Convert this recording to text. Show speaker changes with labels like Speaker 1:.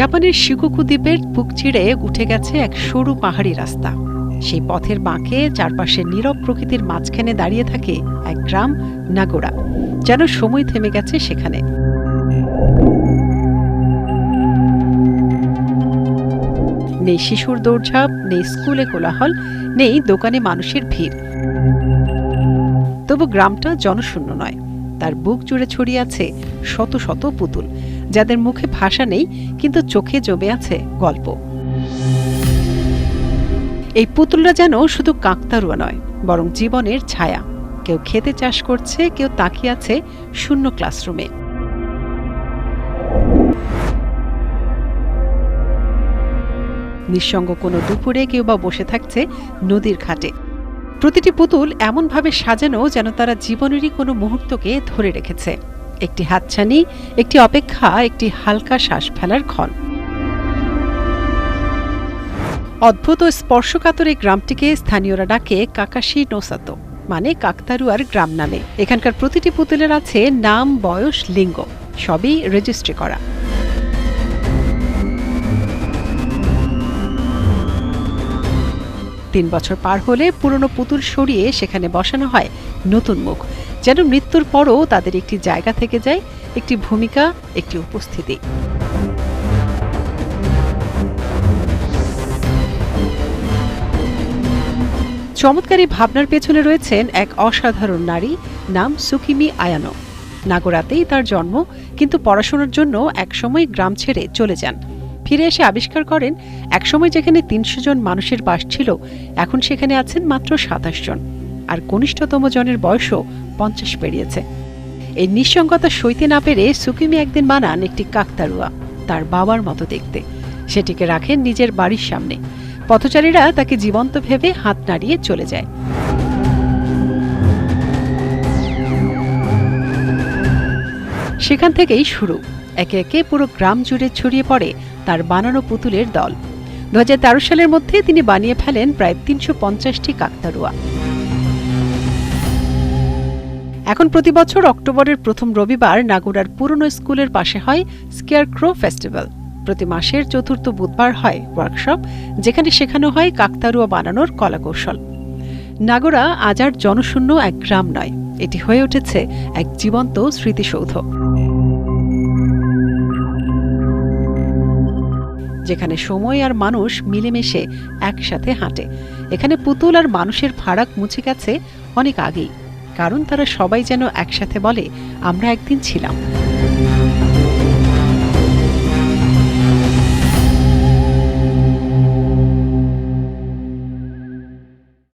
Speaker 1: জাপানের শিকুকু দ্বীপের বুক চিড়ে উঠে গেছে এক সরু পাহাড়ি রাস্তা। সেই পথের বাঁকে চারপাশে নীরব প্রকৃতির মাঝখানে দাঁড়িয়ে থাকে এক গ্রাম নাগোড়া যেন সময় থেমে গেছে সেখানে। নেই শিশুর দৌড়ঝাঁপ, নেই স্কুলে কোলাহল, নেই দোকানে মানুষের ভিড়। তবু গ্রামটা জনশূন্য নয়, তার বুক জুড়ে ছড়িয়ে আছে শত শত পুতুল। যাদের মুখে ভাষা নেই, কিন্তু চোখে জমে আছে গল্প। এই পুতুলরা যেন শুধু কাকতারুয়া নয়, বরং জীবনের ছায়া। কেউ খেতে চাষ করছে, কেউ তাকিয়ে আছে শূন্য ক্লাসরুমে। নিঃসঙ্গ কোনো দুপুরে কেউ বা বসে থাকছে নদীর ঘাটে। প্রতিটি পুতুল এমনভাবে সাজানো যেন তারা জীবনেরই কোনো মুহূর্তকে ধরে রেখেছে। একটি হাতছানি, একটি অপেক্ষা, একটি হালকা শ্বাস ফেলার ক্ষণ। অদ্ভুত ও স্পর্শকাতর এই গ্রামটিকে স্থানীয়রা ডাকে কাকাশি নোসাতো মানে কাকতারুয়ার গ্রাম নামে। এখানকার প্রতিটি পুতুলের আছে নাম, বয়স, লিঙ্গ, সবই রেজিস্ট্রি করা। তিন বছর পার হলে পুরনো পুতুল সরিয়ে সেখানে বসানো হয় নতুন মুখ, যেন মৃত্যুর পরও তাদের একটি জায়গা থেকে যায়, একটি ভূমিকা, একটি উপস্থিতি। চমৎকারী ভাবনার পেছনে রয়েছেন এক অসাধারণ নারী, নাম সুকিমি আয়ানো। নাগরাতেই তার জন্ম, কিন্তু পড়াশোনার জন্য একসময় গ্রাম ছেড়ে চলে যান। ফিরে এসে আবিষ্কার করেন, একসময় যেখানে তিনশো জন মানুষের বাস ছিল, এখন সেখানে আছেন মাত্র সাতাশ জন। আর কনিষ্ঠতম জনের বয়সও পঞ্চাশ পেরিয়েছে। এই নিঃসঙ্গতা সইতে না পেরে সুকিমি একদিন বানান একটি কাকতারুয়া তার বাবার মতো দেখতে। সেটিকে রাখেন নিজের বাড়ির সামনে। পথচারীরা তাকে জীবন্ত ভেবে হাত নাড়িয়ে চলে যায়। সেখান থেকেই শুরু। একে একে পুরো গ্রাম জুড়ে ছড়িয়ে পড়ে তার বানানো পুতুলের দল। দু হাজার তেরো সালের মধ্যে তিনি বানিয়ে ফেলেন প্রায় তিনশো পঞ্চাশটি কাকতারুয়া এখন প্রতি বছর অক্টোবরের প্রথম রবিবার নাগুরার পুরনো স্কুলের পাশে হয় স্কেয়ার ক্রো ফেস্টিভ্যাল। প্রতি মাসের চতুর্থ বুধবার হয় ওয়ার্কশপ, যেখানে শেখানো হয় কাকতারুয়া বানানোর কলাকৌশল। নাগরা আজ আর জনশূন্য এক গ্রাম নয়, এটি হয়ে উঠেছে এক জীবন্ত স্মৃতিসৌধ। যেখানে সময় আর মানুষ মিলেমিশে একসাথে হাঁটে। এখানে পুতুল আর মানুষের ফারাক মুছে গেছে অনেক আগেই, কারণ তারা সবাই যেন একসাথে বলে, আমরা একদিন ছিলাম।